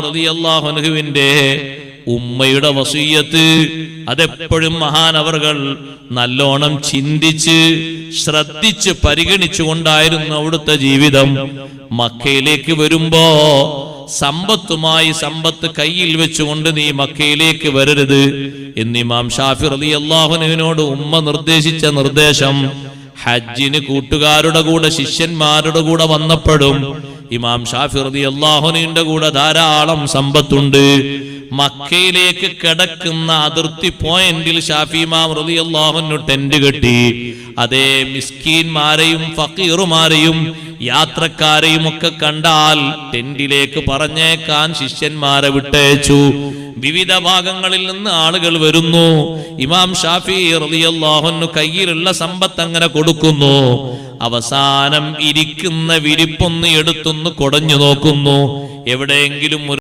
റളിയല്ലാഹുവിന്റെ ഉമ്മയുടെ വസീയത്ത്. അതെപ്പോഴും മഹാനവർകൾ നല്ലോണം ചിന്തിച്ച് ശ്രദ്ധിച്ച് പരിഗണിച്ചുകൊണ്ടായിരുന്നു അവിടുത്തെ ജീവിതം. മക്കയിലേക്ക് വരുമ്പോ സമ്പത്തുമായി സമ്പത്ത് കയ്യിൽ വെച്ചുകൊണ്ട് നീ മക്കയിലേക്ക് വരരുത് എന്നിമാം ഷാഫി അലി അള്ളാഹുനുവിനോട് ഉമ്മ നിർദ്ദേശിച്ച നിർദ്ദേശം ഹജ്ജിന് കൂട്ടുകാരുടെ കൂടെ ശിഷ്യന്മാരുടെ കൂടെ വന്നപ്പെടും. ഇമാം ഷാഫി അള്ളാഹുനിന്റെ കൂടെ ധാരാളം സമ്പത്തുണ്ട്. മക്കയിലേക്ക് കിടക്കുന്ന അതിർത്തി പോയിന്റിൽ ഷാഫിമാം റതി അള്ളാഹുനു ടെന്റ് കെട്ടി. അതേ മിസ്കീൻമാരെയും ഫക്കീറുമാരെയും യാത്രക്കാരെയും ഒക്കെ കണ്ടാൽ ടെന്റിലേക്ക് പറഞ്ഞേക്കാൻ ശിഷ്യന്മാരെ വിട്ടയച്ചു. വിവിധ ഭാഗങ്ങളിൽ നിന്ന് ആളുകൾ വരുന്നു. ഇമാം ഷാഫി റളിയല്ലാഹുവിന് കയ്യിലുള്ള സമ്പത്ത് അങ്ങനെ കൊടുക്കുന്നു. അവസാനം ഇരിക്കുന്ന വിരിപ്പൊന്ന് എടുത്തൊന്ന് കൊടഞ്ഞു നോക്കുന്നു. എവിടെയെങ്കിലും